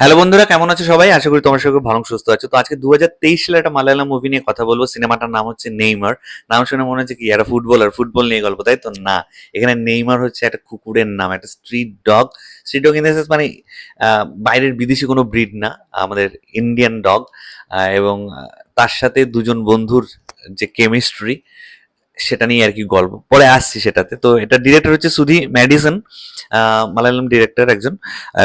Hello বন্ধুরা, কেমন আছো সবাই? আশা করি তোমার সঙ্গে ভালো, সুস্থ আছো। তো আজকে দু হাজার তেইশ সালে একটা মালায়ালাম মুভি নিয়ে কথা বলব। সিনেমাটার নাম হচ্ছে নেইমার। নাম শুনে মনে হচ্ছে কি একটা ফুটবলার, ফুটবল নিয়ে গল্প, তাই তো? না, এখানে নেইমার হচ্ছে একটা কুকুরের নাম, একটা street dog street dog in the sense মানে বাইরের বিদেশি কোনো ব্রিড না, আমাদের ইন্ডিয়ান ডগ এবং তার সাথে দুজন বন্ধুর যে কেমিস্ট্রি সেটা নিয়ে আর কি গল্প। পরে আসছি সেটাতে। তো এটা ডিরেক্টর হচ্ছে সুধি ম্যাডিসন মালায়ালাম ডিরেক্টর একজন।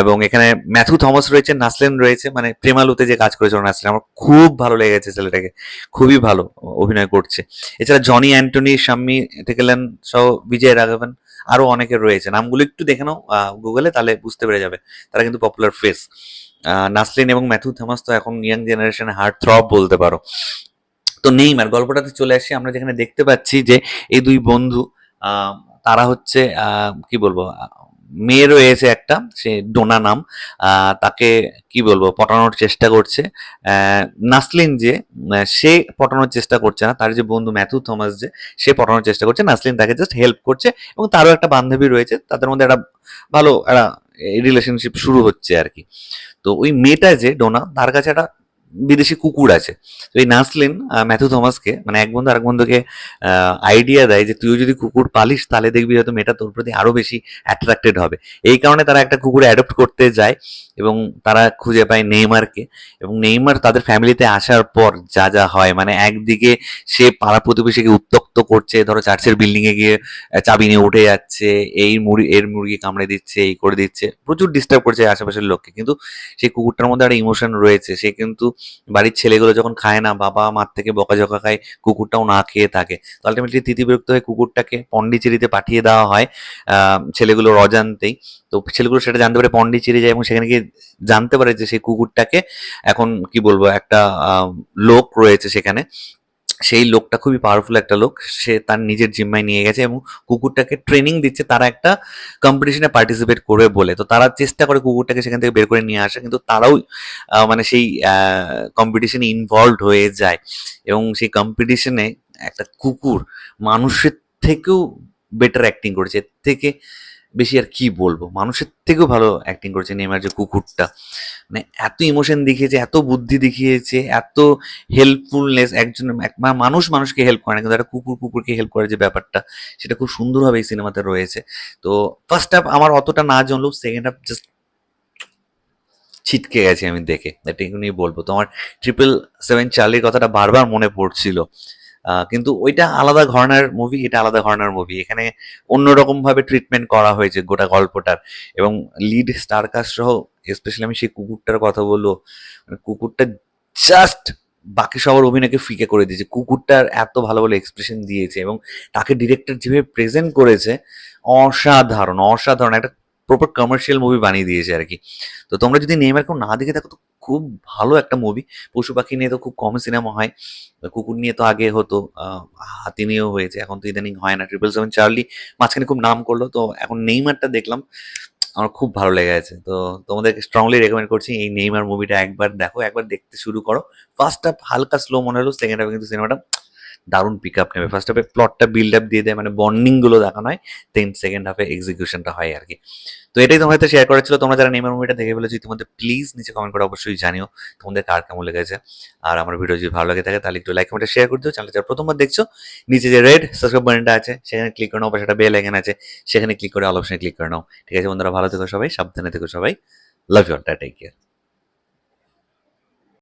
এবং এখানে ম্যাথু থমাস রয়েছে, নাসলেন রয়েছে মানে প্রেমালুতে যে কাজ করেছে ওর নাসলেন। আমার খুব ভালো লেগেছে ছেলেটাকে। খুবই ভালো অভিনয় করছে। এছাড়া জনি অ্যান্টনি, শাম্মি থেকেলেন সহ বিজয় রাঘবন, আরও অনেকে রয়েছে। নামগুলো একটু দেখে নাও গুগলে তাহলে বুঝতে পেরে যাবে। তারা কিন্তু পপুলার ফেস নাসলিন এবং ম্যাথু থমাস তো এখন ইয়াং জেনারেশনে হার্ট থ্রব বলতে পারো। তো নেইমার, গল্পটাতে চলে আসি, আমরা যেখানে দেখতে পাচ্ছি যে এই দুই বন্ধু তারা হচ্ছে কি বলব মেয়ে রয়েছে একটা, সে ডোনা নাম তাকে কি বলব, পটানোর চেষ্টা করছে। নাসলিন যে সে পটানোর চেষ্টা করছে না, তার যে বন্ধু ম্যাথু থমাস যে, সে পটানোর চেষ্টা করছে, নাসলিন তাকে জাস্ট হেল্প করছে এবং তারও একটা বান্ধবী রয়েছে, তাদের মধ্যে একটা ভালো, একটা রিলেশনশিপ শুরু হচ্ছে আর কি। তো ওই মেয়েটা যে, ডোনা, তার কাছে একটা বিদেশি কুকুর আছে। তো এই নাসলিন ম্যাথু থমাসকে মানে এক বন্ধু আরেক বন্ধুকে আইডিয়া দেয় যে তুইও যদি কুকুর পালিস তাহলে দেখবি হয়তো মেয়েটা তোর প্রতি আরও বেশি অ্যাট্রাক্টেড হবে। এই কারণে তারা একটা কুকুর অ্যাডপ্ট করতে যায় এবং তারা খুঁজে পায় নেইমারকে এবং নেইমার তাদের ফ্যামিলিতে আসার পর যা যা হয় মানে একদিকে সে পাড়া প্রতিবেশীকে উত্তক্ত করছে, ধরো চার্চের বিল্ডিং এ গিয়ে চাবি নিয়ে উঠে যাচ্ছে, এই মুরগি এর মুরগি কামড়ে দিচ্ছে, এই করে দিচ্ছে, প্রচুর ডিস্টার্ব করছে আশেপাশের লোককে। কিন্তু সেই কুকুরটার মধ্যে একটা ইমোশন রয়েছে, সে কিন্তু বাড়ির ছেলেগুলো যখন খায় না, বাবা মার থেকে বকাঝকা খায়, কুকুরটাও না খেয়ে থাকে। তো আলটিমেটলি তিতিবিরক্ত হয়ে কুকুরটাকে পন্ডিচেরিতে পাঠিয়ে দেওয়া হয় ছেলেগুলো অজান্তেই। তো ছেলেগুলো সেটা জানতে পারে পন্ডিচেরি যায় এবং সেখানে গিয়ে জানতে পারে যে সেই কুকুরটাকে এখন কি বলব, একটা লোক রয়েছে সেখানে। সেই লোকটা খুবই পাওয়ারফুল একটা লোক। সে তার নিজের জিম্মায় নিয়ে গেছে এবং কুকুরটাকে ট্রেনিং দিচ্ছে, তারা একটা কম্পিটিশনে পার্টিসিপেট করবে বলে। তো তারা চেষ্টা করে কুকুরটাকে সেখান থেকে বের করে নিয়ে আসে, কিন্তু তারাও মানে সেই কম্পিটিশনে ইনভলভ হয়ে যায়। এবং সেই কম্পিটিশনে একটা কুকুর মানুষের থেকেও বেটার অ্যাক্টিং করেছে। এর থেকে বেশি আর কি বলব? মানুষের থেকেও ভালো অ্যাক্টিং করেছে নেমার যে কুকুরটা। মানে এত ইমোশন দেখিয়েছে, এত বুদ্ধি দেখিয়েছে, এত হেল্পফুলনেস একজন মানুষ মানুষকে হেল্প করে না, কিন্তু একটা কুকুর কুকুরকে হেল্প করে যে ব্যাপারটা, সেটা খুব সুন্দরভাবে এই সিনেমাতে রয়েছে। তো ফার্স্ট হাফ আমার অতটা না জানলেও সেকেন্ড হাফ জাস্ট ছিটকে গেছে আমি দেখে। এটুকুনি বলব। তো আমার ট্রিপল সেভেন চার্লির কথাটা বারবার মনে পড়ছিল। কিন্তু ওইটা আলাদা ঘরনার মুভি এটা আলাদা ঘরনার মুভি এখানে অন্যরকম ভাবে ট্রিটমেন্ট করা হয়েছে গোটা গল্পটার। এবং লিড স্টার কাস্ট সহ স্পেশালি আমি সেই কুকুরটার কথা বলব মানে কুকুরটা জাস্ট বাকি সবার অভিনয়কে ফিকে করে দিয়েছে। কুকুরটার এত ভালো ভালো এক্সপ্রেশন দিয়েছে এবং তাকে ডিরেক্টর যেভাবে প্রেজেন্ট করেছে, অসাধারণ অসাধারণ। একটা প্রপার কমার্শিয়াল মুভি বানিয়ে দিয়েছে আর কি তো তোমরা যদি নেইমার কেউ না দেখে থাকো, তো খুব ভালো একটা মুভি পশু পাখি নিয়ে তো খুব কম সিনেমা হয়। কুকুর নিয়ে তো আগে হতো হাতি নিয়েও হয়েছে। এখন তো ইদানিং হয় না। ট্রিপল সেভেন চার্লি মাঝখানে খুব নাম করল। তো এখন নেইমারটা দেখলাম, আমার খুব ভালো লেগে আছে। তো তোমাদেরকে স্ট্রংলি রেকমেন্ড করছি এই নেইমার মুভিটা একবার দেখো, একবার দেখতে শুরু করো। ফার্স্ট হাফ হালকা স্লো মনে হলো সেকেন্ড হাফে কিন্তু সিনেমাটা দারুণ পিক আপ নেবে। ফার্স্ট হাফে প্লটটা বিল্ড আপ দিয়ে দেয় মানে বন্ডিংগুলো দেখানো হয় দেন সেকেন্ড হাফে এক্সিকিউশনটা হয় আর কি। তো এটাই তোমার সাথে শেয়ার করেছিল তোমরা যারা নেইমার মুভিটা দেখে ফেলেছো তোমাদের প্লিজ নিচে কমেন্ট করে অবশ্যই জানিও, তোমাদের কার কেমন লেগেছে। আর আমার ভিডিও যদি ভালো লাগে থাকে, তাহলে একটু লাইক কমেন্টে শেয়ার করে দিও। চ্যানেল যারা প্রথমবার দেখছ, নিচে যে রেড সাবস্ক্রাইব বাটনটা আছে, সেখানে ক্লিক করে নাও বা সেটা বেল আইকন আছে, সেখানে ক্লিক করে অল অপশনে ক্লিক করে নাও। ঠিক আছে বন্ধুরা, ভালো থেকো সবাই, সাবধানে থেকো সবাই। Love you take care